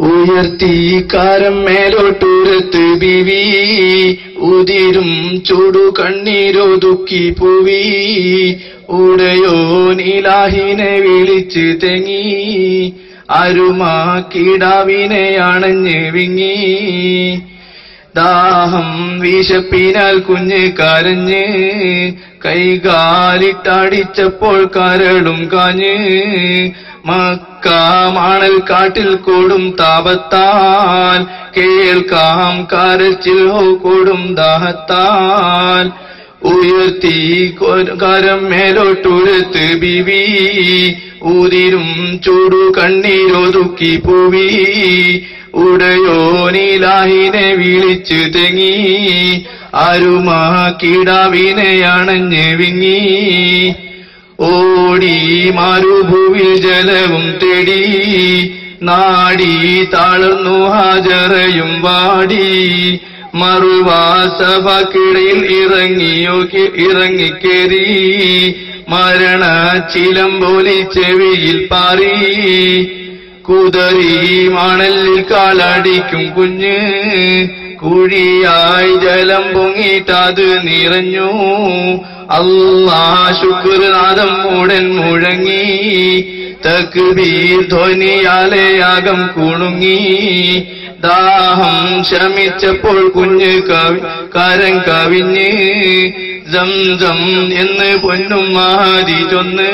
ഉയർത്തി കാരം മേലോട്ടുരത്ത് ബിവി. ഉതിരും ചൂടു കണ്ണീരൊതുക്കി പൂവി. ഉടയോ നീലാഹിനെ വിളിച്ച് തെങ്ങി. അരുമാ കിടാവിനെ അണഞ്ഞ് വിങ്ങി. ദാഹം വിശപ്പിനാൽ കുഞ്ഞ് കരഞ്ഞ്. കൈകാലിട്ടടിച്ചപ്പോൾ കരളും കാഞ്ഞ്. മക്ക. മണൽ കാട്ടിൽ കൂടും താപത്താൽ. കേൾക്കാം കരച്ചിൽ കൊടും ദാഹത്താൽ. ഉയർത്തി കരം മേലോട്ടുരത്ത് ബിവി. ഊതിരും ചൂടു കണ്ണീരൊതുക്കി പൂവി. ഉടയോ നീലാഹിനെ വിളിച്ചു തെങ്ങി. അരുമാ കിടാവിനെ അണഞ്ഞ് വിങ്ങി. ഓടി മരുഭുവിൽ ജലവും തേടി നാടി താളുന്നു ഹാജറയും വാടി. മറുവാസഭക്കിടയിൽ ഇറങ്ങിയോ ഇറങ്ങിക്കേറി മരണ ചിലം പോലെ ചെവിയിൽ പാറി. കുതറി മണലിൽ കാലടിക്കും കുഞ്ഞ്. കുഴിയായി ജലം പൊങ്ങിയിട്ടത് നിറഞ്ഞു. അല്ലാ ശുക്രനാഥം മൂടൻ മുഴങ്ങി. തക്ബീർ ധ്വനിയാലെ യാഗം കുണുങ്ങി. ദാഹം ശമിച്ചപ്പോൾ കുഞ്ഞ് കവി കരം കവിഞ്ഞ്. ജം എന്ന് പൊന്നും മാതി ചൊന്ന്.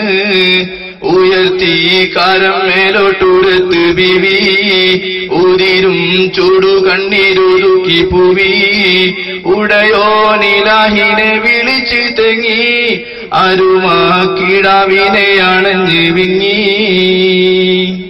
ഉയർത്തി കാരം മേലോട്ടുടുത്ത് ബിവി. ഉതിരും ചൂടു കണ്ണീരൊരുക്കി പുവി. ഉടയോ നിലാഹിനെ വിളിച്ച് തെങ്ങി. അരുമാ കിടാവിനെ അണഞ്ഞ് വിങ്ങി.